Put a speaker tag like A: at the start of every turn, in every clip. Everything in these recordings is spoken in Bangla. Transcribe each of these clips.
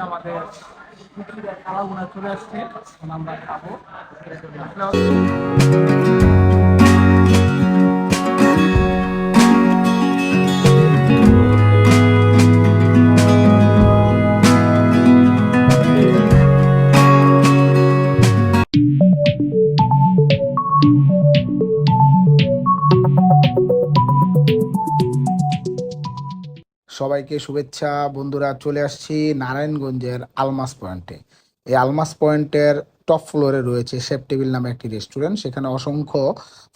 A: বসছি আমাদের কালাগুনা চলে আসছে আমরা খাব।
B: সবাইকে শুভেচ্ছা। বন্ধুরা চলে আসছি নারায়ণগঞ্জের আলমাস পয়েন্টে। এই আলমাস পয়েন্টের টপ ফ্লোরে রয়েছে শেফ টেবিল নামে একটি রেস্টুরেন্ট। সেখানে অসংখ্য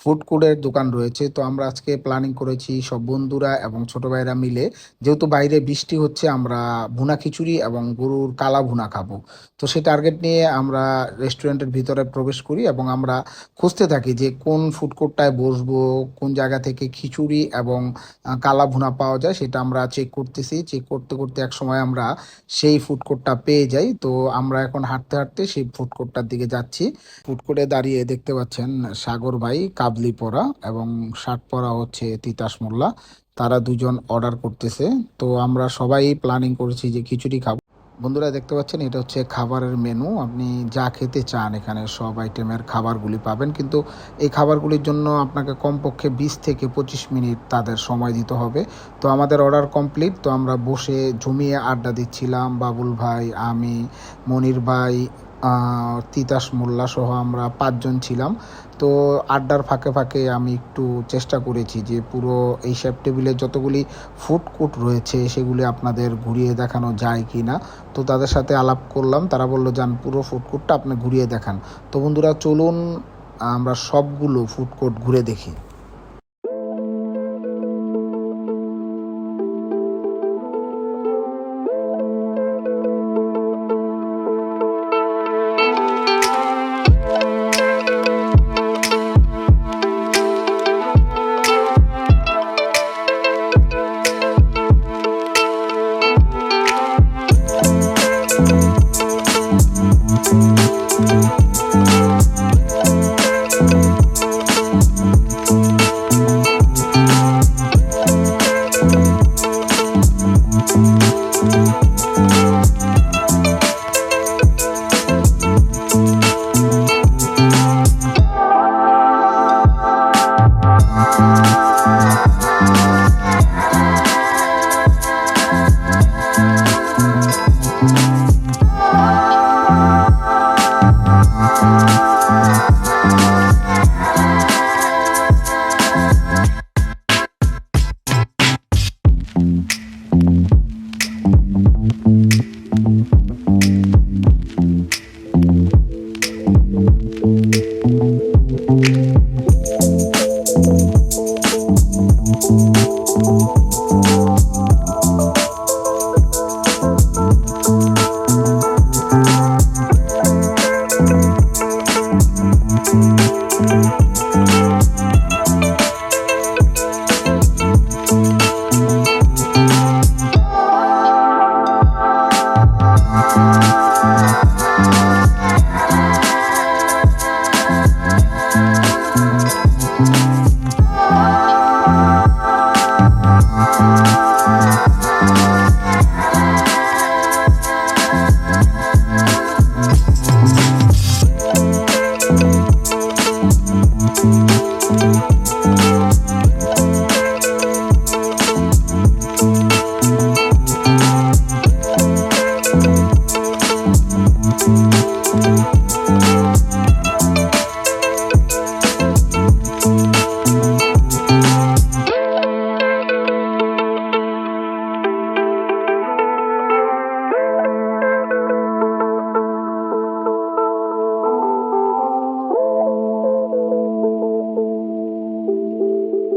B: ফুড কোর্টের দোকান রয়েছে। তো আমরা আজকে প্ল্যানিং করেছি সব বন্ধুরা এবং ছোট ভাইরা মিলে। যেহেতু বাইরে বৃষ্টি হচ্ছে, আমরা ভুনা খিচুড়ি এবং গরুর কালা ভুনা খাব। তো সেই টার্গেট নিয়ে আমরা রেস্টুরেন্টের ভিতরে প্রবেশ করি এবং আমরা খুঁজতে থাকি যে কোন ফুড কোর্টটায় বসবো, কোন জায়গা থেকে খিচুড়ি এবং কালা ভুনা পাওয়া যায় সেটা আমরা চেক করতেছি। চেক করতে করতে এক সময় আমরা সেই ফুড কোর্টটা পেয়ে যাই। তো আমরা এখন হাঁটতে হাঁটতে সেই ফুড কোর্টটার দিকে যাচ্ছি। ফুড কোর্টে দাঁড়িয়ে দেখতে পাচ্ছেন সাগর ভাই, কাবলি পরা এবং শার্ট পরা হচ্ছে তিতাস মোল্লা। তারা দুজন অর্ডার করতেছে। তো আমরা সবাই প্ল্যানিং করেছি যে খিচুড়ি খাব। বন্ধুরা, দেখতে পাচ্ছেন, এটা হচ্ছে খাবারের মেনু আপনি যা খেতে চান এখানে সব আইটেমের খাবারগুলি পাবেন। কিন্তু এই খাবারগুলির জন্য আপনাকে কমপক্ষে বিশ থেকে পঁচিশ মিনিট তাদের সময় দিতে হবে। তো আমাদের অর্ডার কমপ্লিট তো আমরা বসে জমিয়ে আড্ডা দিচ্ছিলাম বাবুল ভাই, আমি, মনির ভাই তিতাস মোল্লা সহ আমরা পাঁচজন ছিলাম। তো আড্ডার ফাঁকে ফাঁকে আমি একটু চেষ্টা করেছি যে পুরো এই শেফ টেবিলে যতগুলি ফুড কোর্ট রয়েছে সেগুলি আপনাদের ঘুরিয়ে দেখানো যায় কি না তো তাদের সাথে আলাপ করলাম, তারা বলল, যান, পুরো ফুড কোর্টটা আপনি ঘুরিয়ে দেখান। তো বন্ধুরা, চলুন আমরা সবগুলো ফুড কোর্ট ঘুরে দেখি।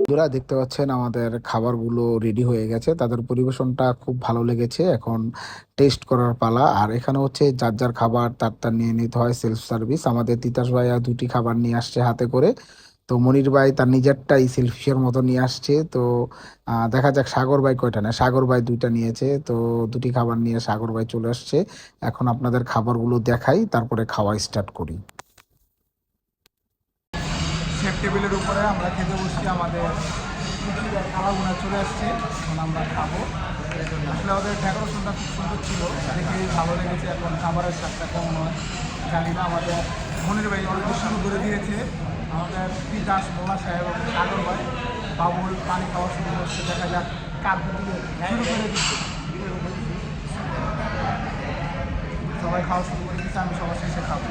B: বন্ধুরা দেখতে পাচ্ছেন আমাদের খাবারগুলো রেডি হয়ে গেছে। তাদের পরিবেশনটা খুব ভালো লেগেছে। এখন টেস্ট করার পালা। আর এখানে হচ্ছে যার যার খাবার তার তার নিয়ে নিতে হয় সেলফ সার্ভিস আমাদের তিতাস ভাইয়া দুটি খাবার নিয়ে আসছে হাতে করে। তো মনির ভাই তার নিজেরটাই সেলফিশের মতো নিয়ে আসছে। তো দেখা যাক সাগর ভাই কয়টা না সাগর ভাই দুইটা নিয়েছে। তো দুটি খাবার নিয়ে সাগর ভাই চলে আসছে। এখন আপনাদের খাবারগুলো দেখাই, তারপরে খাওয়া স্টার্ট করি।
A: টেবিলের উপরে আমরা খেতে বসছি, আমাদের কালাগুনা চলে আসছে, এখন আমরা খাব। আসলে ওদের ডেকোরেশনটা খুব সুন্দর ছিল দেখে ভালো লেগেছে, এখন খাবারের স্বাদটা কম নয়। জানি না আমাদের মনির ভাই অলরেডি শুরু করে দিয়েছে। আমাদের তিতাস মোল্লা সাহেব সাগর ভাই বাবুল পানি খাওয়া শুরু করছে, দেখা যাক কার করে সবাই খাওয়া শুরু করে দিচ্ছে আমি সবার শেষে খাব।